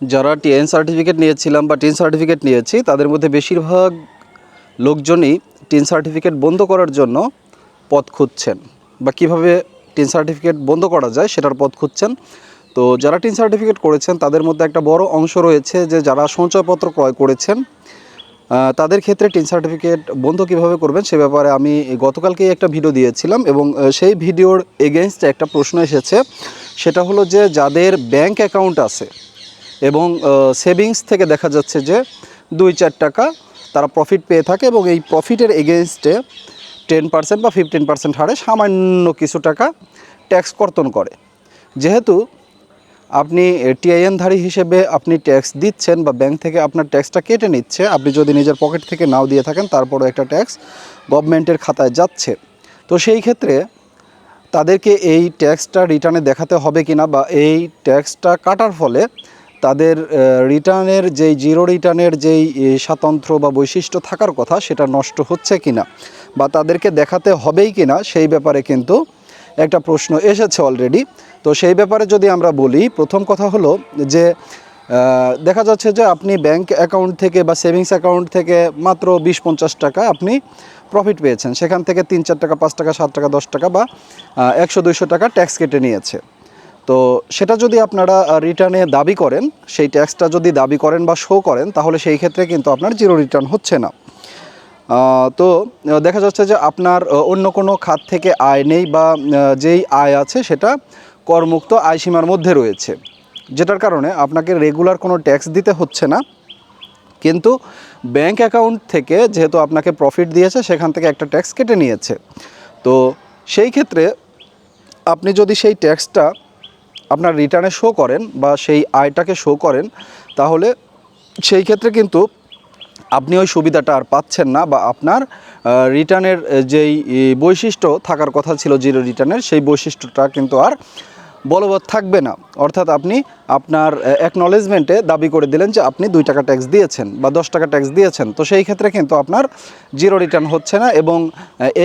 যারা TN certificate নিয়েছিলাম বা টিন সার্টিফিকেট নিয়েছি, তাদের মধ্যে বেশিরভাগ লোকজনই টিন সার্টিফিকেট বন্ধ করার জন্য পথ খুঁজছেন। বা কীভাবে টিন সার্টিফিকেট বন্ধ করা যায় সেটার পথ খুঁজছেন। তো যারা টিন সার্টিফিকেট করেছেন, তাদের মধ্যে একটা বড় অংশ রয়েছে যে যারা সঞ্চয়পত্র ক্রয় করেছেন তাদের ক্ষেত্রে টিন সার্টিফিকেট বন্ধ কীভাবে করবেন সে ব্যাপারে আমি গতকালকেই একটা ভিডিও দিয়েছিলাম এবং সেই ভিডিওর এগেনস্টে একটা প্রশ্ন এসেছে। সেটা হলো যে যাদের ব্যাংক অ্যাকাউন্ট আছে এবং সেভিংস থেকে দেখা যাচ্ছে যে দুই চার টাকা তারা প্রফিট পেয়ে থাকে এবং এই প্রফিটের এগেনস্টে টেন পার্সেন্ট বা ফিফটিন পার্সেন্ট হারে সামান্য কিছু টাকা ট্যাক্স কর্তন করে। যেহেতু আপনি টিআইএনধারী হিসেবে আপনি ট্যাক্স দিচ্ছেন বা ব্যাংক থেকে আপনার ট্যাক্সটা কেটে নিচ্ছে, আপনি যদি নিজের পকেট থেকে নাও দিয়ে থাকেন, তারপরও একটা ট্যাক্স গভর্নমেন্টের খাতায় যাচ্ছে। তো সেই ক্ষেত্রে তাদেরকে এই ট্যাক্সটা রিটার্নে দেখাতে হবে কিনা বা এই ট্যাক্সটা কাটার ফলে তাদের রিটার্নের যেই জিরো রিটার্নের যেই এ, স্বাতন্ত্র্য বা বৈশিষ্ট্য থাকার কথা সেটা নষ্ট হচ্ছে কিনা বা তাদেরকে দেখাতে হবেই কি না সেই ব্যাপারে কিন্তু একটা প্রশ্ন এসেছে অলরেডি তো সেই ব্যাপারে যদি আমরা বলি প্রথম কথা হলো যে দেখা যাচ্ছে যে আপনি ব্যাংক অ্যাকাউন্ট থেকে বা সেভিংস অ্যাকাউন্ট থেকে মাত্র বিশ পঞ্চাশ টাকা আপনি প্রফিট পেয়েছেন। সেখান থেকে তিন চার টাকা পাঁচ টাকা সাত টাকা দশ টাকা বা একশো দুইশো টাকা ট্যাক্স কেটে নিয়েছে। তো সেটা যদি আপনারা রিটার্নে দাবি করেন, সেই ট্যাক্সটা যদি দাবি করেন বা শো করেন, তাহলে সেই ক্ষেত্রে কিন্তু আপনার জিরো রিটার্ন হচ্ছে না। তো দেখা যাচ্ছে যে আপনার অন্য কোনো খাত থেকে আয় নেই বা যেই আয় আছে সেটা করমুক্ত আয়সীমার মধ্যে রয়েছে। যেটার কারণে আপনাকে রেগুলার কোনো ট্যাক্স দিতে হচ্ছে না। কিন্তু ব্যাংক অ্যাকাউন্ট থেকে যেহেতু আপনাকে প্রফিট দিয়েছে, সেখান থেকে একটা ট্যাক্স কেটে নিয়েছে। তো সেই ক্ষেত্রে আপনি যদি সেই ট্যাক্সটা আপনার রিটার্নে শো করেন বা সেই আয়টাকে শো করেন, তাহলে সেই ক্ষেত্রে কিন্তু আপনি ওই সুবিধাটা আর পাচ্ছেন না বা আপনার রিটার্নের যেই বৈশিষ্ট্য থাকার কথা ছিল জিরো রিটার্নের সেই বৈশিষ্ট্যটা কিন্তু আর বলবৎ থাকবে না। অর্থাৎ আপনি আপনার অ্যাকনলেজমেন্টে দাবি করে দিলেন যে আপনি দুই টাকা ট্যাক্স দিয়েছেন বা দশ টাকা ট্যাক্স দিয়েছেন। তো সেই ক্ষেত্রে কিন্তু আপনার জিরো রিটার্ন হচ্ছে না এবং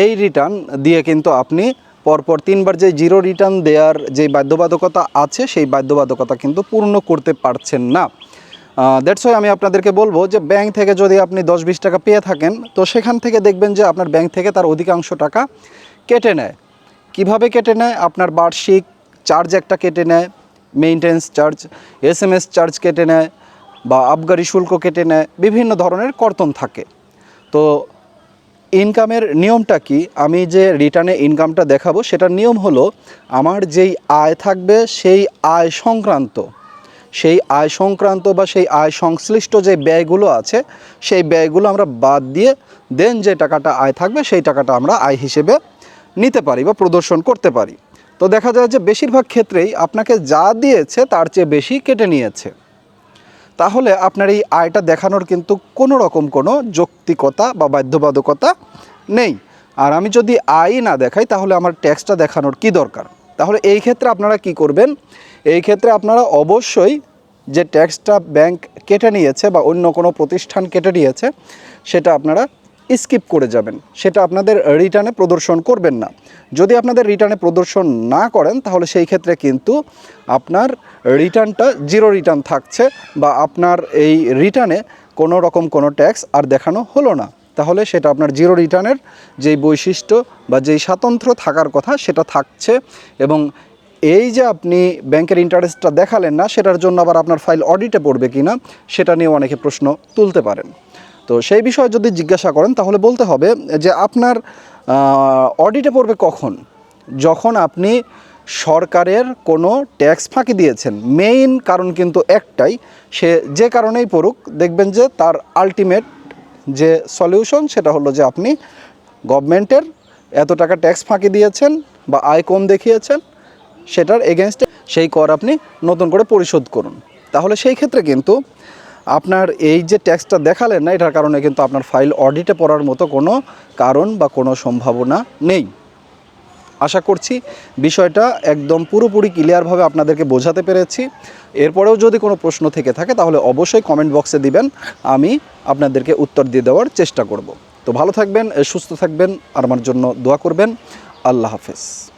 এই রিটার্ন দিয়ে কিন্তু আপনি পরপর তিনবার যে জিরো রিটার্ন দেওয়ার যে বাধ্যবাধকতা আছে, সেই বাধ্যবাধকতা কিন্তু পূর্ণ করতে পারছেন না। দ্যাটস ওয়াই আমি আপনাদেরকে বলব যে ব্যাংক থেকে যদি আপনি দশ বিশ টাকা পেয়ে থাকেন, তো সেখান থেকে দেখবেন যে আপনার ব্যাংক থেকে তার অধিকাংশ টাকা কেটে নেয়। কীভাবে কেটে নেয়? আপনার বার্ষিক চার্জ একটা কেটে নেয় maintenance charge S M S charge কেটে নেয় বা আবগারি শুল্ক কেটে নেয়, বিভিন্ন ধরনের কর্তন থাকে। তো ইনকামের নিয়মটা কি? আমি যে রিটার্নে ইনকামটা দেখাবো, সেটার নিয়ম হলো আমার যেই আয় থাকবে সেই আয় সংক্রান্ত। সেই আয় সংক্রান্ত বা সেই আয় সংশ্লিষ্ট যে ব্যয়গুলো আছে, সেই ব্যয়গুলো আমরা বাদ দিয়ে দেন যে টাকাটা আয় থাকবে, সেই টাকাটা আমরা আয় হিসেবে নিতে পারি বা প্রদর্শন করতে পারি। তো দেখা যায় যে বেশিরভাগ ক্ষেত্রেই আপনাকে যা দিয়েছে তার চেয়ে বেশি কেটে নিয়েছে। তাহলে আপনার এই আয়টা দেখানোর কিন্তু কোনো রকম কোনো যৌক্তিকতা বা বাধ্যবাধকতা নেই। আর আমি যদি আয় না দেখাই, তাহলে আমার ট্যাক্সটা দেখানোর কি দরকার? তাহলে এই ক্ষেত্রে আপনারা কি করবেন? এই ক্ষেত্রে আপনারা অবশ্যই যে ট্যাক্সটা ব্যাংক কেটে নিয়েছে বা অন্য কোনো প্রতিষ্ঠান কেটে নিয়েছে, সেটা আপনারা স্কিপ করে যাবেন। সেটা আপনাদের রিটার্নে প্রদর্শন করবেন না। যদি আপনাদের রিটার্নে প্রদর্শন না করেন, তাহলে সেই ক্ষেত্রে কিন্তু আপনার রিটার্নটা জিরো রিটার্ন থাকছে বা আপনার এই রিটার্নে কোনো রকম কোনো ট্যাক্স আর দেখানো হলো না। তাহলে সেটা আপনার জিরো রিটার্নের যেই বৈশিষ্ট্য বা যেই স্বাতন্ত্র্য থাকার কথা সেটা থাকছে এবং এই যে আপনি ব্যাংকের ইন্টারেস্টটা দেখালেন না, সেটার জন্য আবার আপনার ফাইল অডিটে পড়বে কি না সেটা নিয়ে অনেকে প্রশ্ন তুলতে পারেন। তো সেই বিষয়ে যদি জিজ্ঞাসা করেন, তাহলে বলতে হবে যে আপনার অডিটে পড়বে কখন? যখন আপনি সরকারের কোনো ট্যাক্স ফাঁকি দিয়েছেন। মেইন কারণ কিন্তু একটাই, সে যে কারণেই পড়ুক, দেখবেন যে তার আলটিমেট যে সলিউশন সেটা হলো যে আপনি গভর্নমেন্টের এত টাকা ট্যাক্স ফাঁকি দিয়েছেন বা আয় কম দেখিয়েছেন, সেটার এগেনস্টে সেই কর আপনি নতুন করে পরিশোধ করুন। তাহলে সেই ক্ষেত্রে কিন্তু আপনার এই যে ট্যাক্সটা দেখালেন না, এটার কারণে কিন্তু আপনার ফাইল অডিটে পড়ার মতো কোনো কারণ বা কোনো সম্ভাবনা নেই। আশা করছি বিষয়টা একদম পুরোপুরি ক্লিয়ারভাবে আপনাদেরকে বোঝাতে পেরেছি। এরপরেও যদি কোনো প্রশ্ন থেকে থাকে, তাহলে অবশ্যই কমেন্ট বক্সে দিবেন। আমি আপনাদেরকে উত্তর দিয়ে দেওয়ার চেষ্টা করব। তো ভালো থাকবেন, সুস্থ থাকবেন, আর আমার জন্য দোয়া করবেন। আল্লাহ হাফেজ।